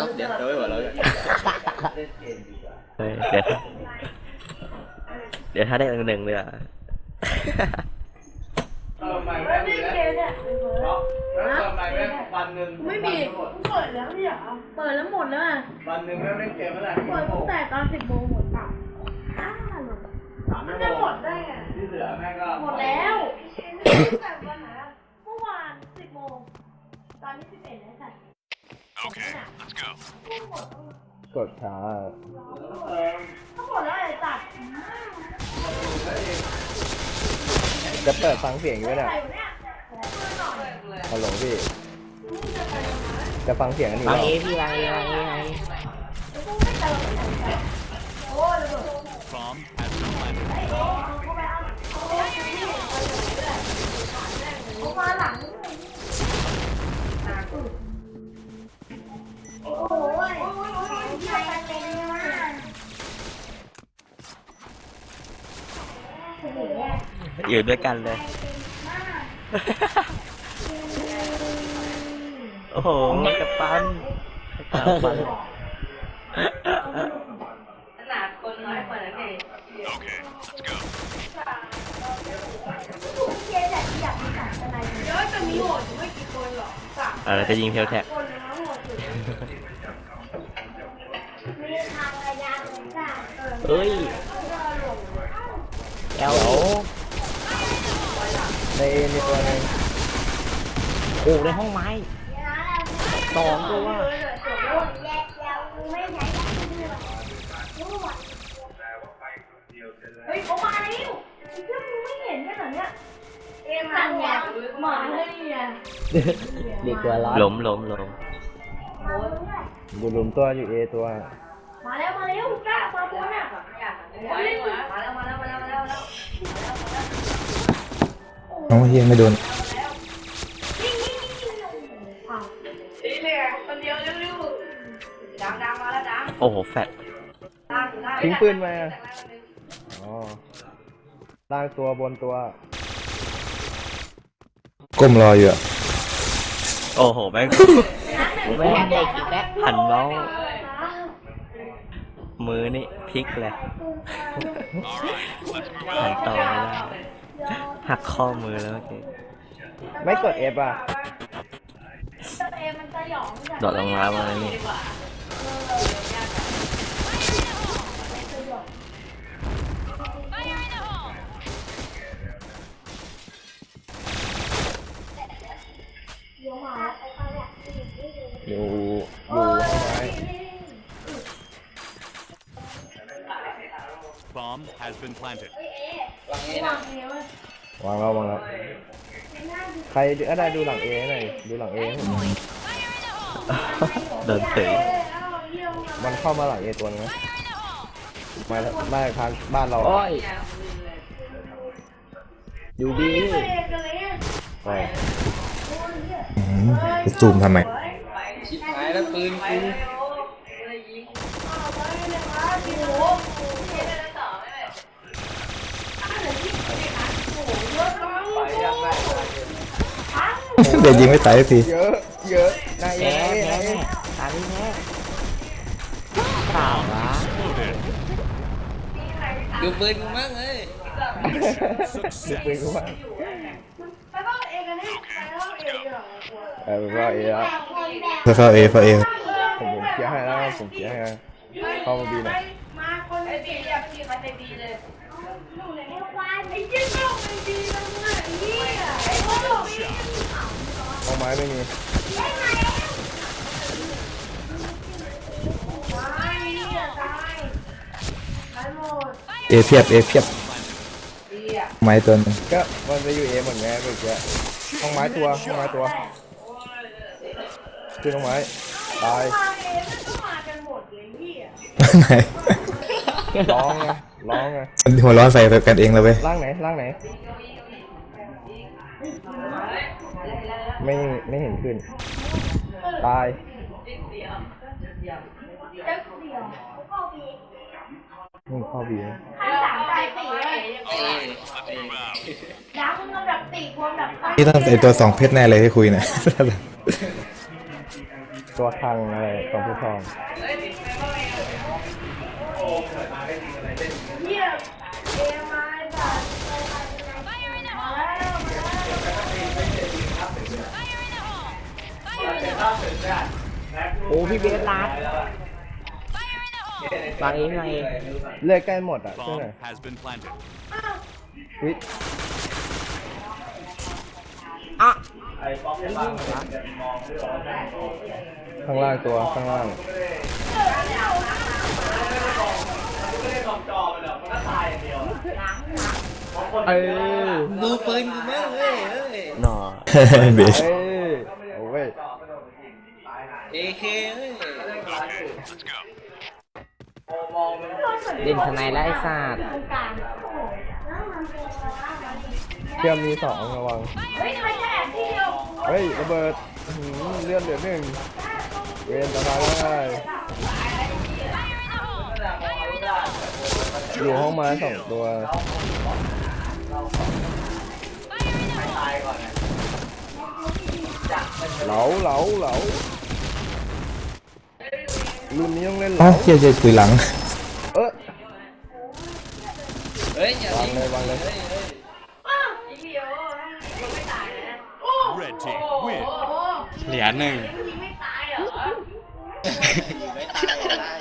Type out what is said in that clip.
ต้องเดี๋ยวเราไม่ไหวแล้วเนี่ยเฮ้ยเดี๋ยวถ้าเดี๋ยวถ้าได้หนึ่งๆเลยอะเติมใหม่แม่งอยู่แล้วแล้วเติมใหม่แม่งวันหนึ่งไม่มีเปิดแล้วไม่เหรอเปิดแล้วหมดแล้วอะวันหนึ่งแม่งเล่นเกมเมื่อไหร่เปิดตั้งแต่ตอนสิบโมงหมดเปล่าอ้าวหมดสามมันชั่จะวโมหมงดได้ไงที่เหลือแม่งก็หมดแล้วตั้งแต่วันไหนอะเมื่อวานสิบโมงตอนนี้สิบเอ็ดแล้วค่ะ Okay, let's go. กดช้าทั้งหมดแล้วไอ้ตัดจะเปิดฟังเสียงอยู่ไหมเนี่ยใครวะเนี่ยขอเพื่อนหน่อยฮัลโหลพี่ จะฟังเสียงอันนี้วางเหรเออพี่วางเอวางเอวางเอกูไม่เติมโอ้ยระเบิด Bomb has been planted. เขามาหลังโอ้ยใครเป็นวะโอ้โห อยู่ด้วยกันเลย โอ้โหกับปันกับปันขนาดคนน้อยกว่านั้นเอง Okay, let's go. เจ๊แต่ที่อยากมีสารอะไรเยอะจะมีโหดอยู่ไม่กี่คนหรอกสามอะไรจะยิงเทลแท็กคนนะโหดสุดมีทางระยะของสามเออเฮ้ยแอล ในเอมีตัวหนึงโอ้ในห้องไม้สองตัวเฮ้ยเขามาแล้วเรื่องมึงไม่เห็นเนี่ยเหรอเนี่ยเอ็มมาเนี่ยมาเลยเนี่ยเด็กตัวร้อนล้มล้มล้มดูลุมตัวอยู่เอตัว มาแล้วมาแล้วกล้ามาบนอะมาแล้วมาแล้วมาแล้วมาแล้วมาแล้ว น้องเฮียไม่โดนยิงยิงยิงยิงอ้าวนี่เลยคนเดียวเร็วๆดังดังมาแล้วดังโอ้โหแฟดดังดังทิ้งปืนมา อ๋อล่างตัวบนตัว ก้มรออยู่อะโอ้โหแม่ง แม่งเด็กอีกแล้วหันเมาส์มือนี่พลิกเลย All right, let's move หัน out. ต่อไม่ได้ หักข้อมือแล้วเมื่อกี้ไม่กดเอฟอะเอ็มมันจะหยองโดดลงมามาเลยนี่อยู่อยู่ห้องไม้ Bomb has been planted. วางแล้ววางแล้วใครดูอะไรดูหลังเอหน่อยดูหลังเอให้ผมหน่อยเดินถือมันเข้ามาหลังเอตัวนึงนะมามาทางบ้านเราโอ้ยอยู่ดีไปอืมซูมทำไมชิบหายแล้วปืนกู ไปยังไง เดี๋ยวยิงไม่ตายสักทีเยอะเยอะนายเอแพ้นายเอแพ้ตาลีแพ้เปล่าวะดูปืนกูมั่งเอ้ยดูปืนกูบ้างไปบ้านเองกันนี่ไปบ้านเองเหรอเออเป็นว่าเอแล้วเพื่อเข้าเอเพื่อเอผมผมเคลียร์ให้แล้วผมเคลียร์ให้แล้วเข้ามาบีหน่อยมาคนไอ้บีอยากกินมาไอ้บีเลยหนูเลยไอ้ควายไอ้ยิ่งเข้าไอ้บีแล้วมึงไอ้เหี้ยไอ้พ่อ หลงห้องไม้ไม่มีตายเนี่ยตายตายหมดเอเพียบเอเพียบไม้ตัวหนึงก็มันไปอยู่เอหมดไงเมื่อกี้ห้องไม้ตัวห้องไม้ตัวขึ้นห้องไม้ตายมาเองก็มากันหมดเลยพี่อะไหนร้องไงร้องไงมันหัวร้อนใส่กันเองเลยเว้ยล่างไหนล่างไหน ไม่ไม่เห็นขึ้น ตายจะเดียวเข้าบีมึงเข้าบีขั้นสามตายสี่เลย Let's move out. ดังมึงระดับสี่ควรดับนี่ต้องไอตัวสองเพชรแน่เลยที่คุยเนี่ยตัวคังอะไรของผู้ทอง เโอ้พี่เบสลัดวางเองวางเองเลือดใกล้หมดอะใช่ไหม Bomb has been planted. วิอะไอ้ป๊อกไอ้บ้างจะมองด้วยว่าแม่งข้างล่างตัวข้างล่างไม่ได้มองจอมันหรอกมันก็ตายอย่างเดียวบางคนเอ้ยดูปืนกูแม่เฮ้ย หน่อเบส เอ้ยโอ้ย เอเคเฮ้ย Let's go. มองมันเล่นสไนด์แล้วไอ้สัตว์เชื่อมมีสองระวัง เฮ้ยทำไมแค่แอบที่เดียวเฮ้ยระเบิดอื้อหือเลือดเหลือหนึ่งเวนตะายได้อยู่ห้องไม้สองตัวตายก่อนนะเหลาเหลาเหลา รุ่นนี้ต้องเล่นเหอ๋อลาเฮียเจอคุยหลัง เออเฮ้ยอย่าวางเลยวางเลยยิงเดียวมันไม่ตายนะ Red team win. เหลือหนึ่งยิงไม่ตายเหรอไม่ตาย